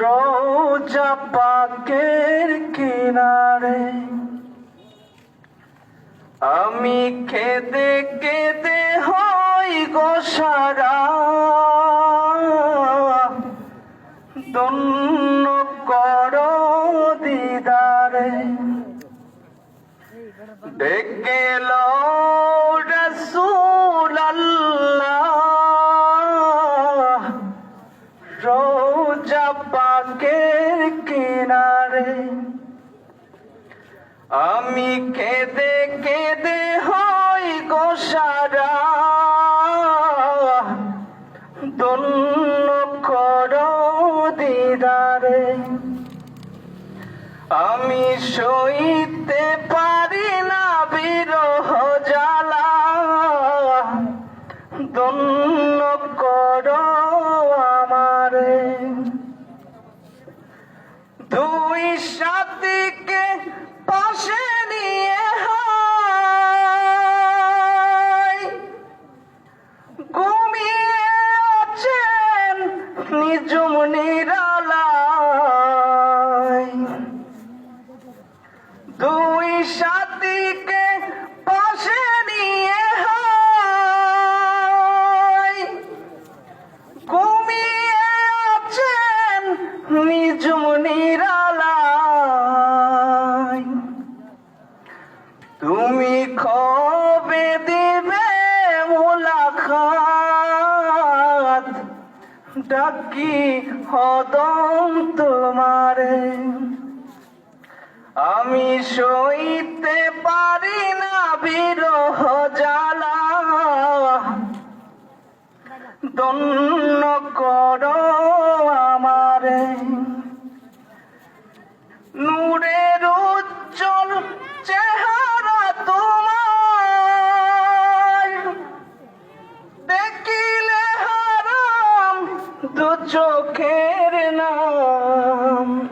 রোজা পাকের কিনারে আমি কেঁদে কেঁদে হই গোসারা দন্য কর দিদারে। ডেকে রসুল রোজা পাকের কিনারে আমি কেঁদে কেঁদে হই গোসারা দন্য কর দিদারে আমি সইতে পারি নিজুম নিরালায় দুই সাথীকে ডাকি হদম তোমারে। আমি সইতে পারি না বিরহ জ্বালা। দন্ন করো চোখের নাম।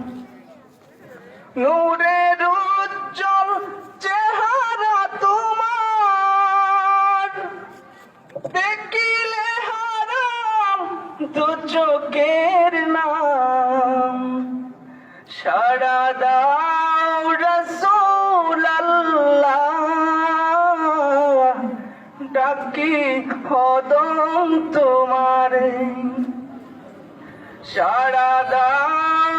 নূরের উজ্জ্বল চেহারা তোমার। দেখিলে হারাম দু চোখের নাম। সারা দাও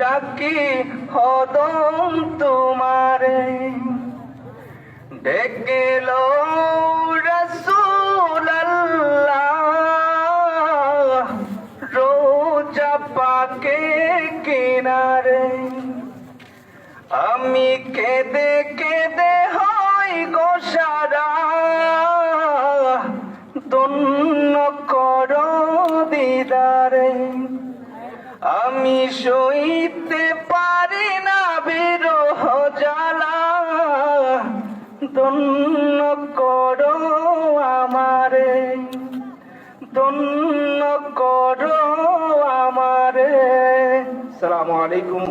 ডাকি হদম তোমারে। ডেকে লো রসুল আল্লাহ রোজা পাকে কিনারে। আমি কেঁদে দিদারে, আমি সইতে পারি না বিরহ জ্বালা। দন্য করো আমারে দন্য করো আমারে। সালামু আলাইকুম।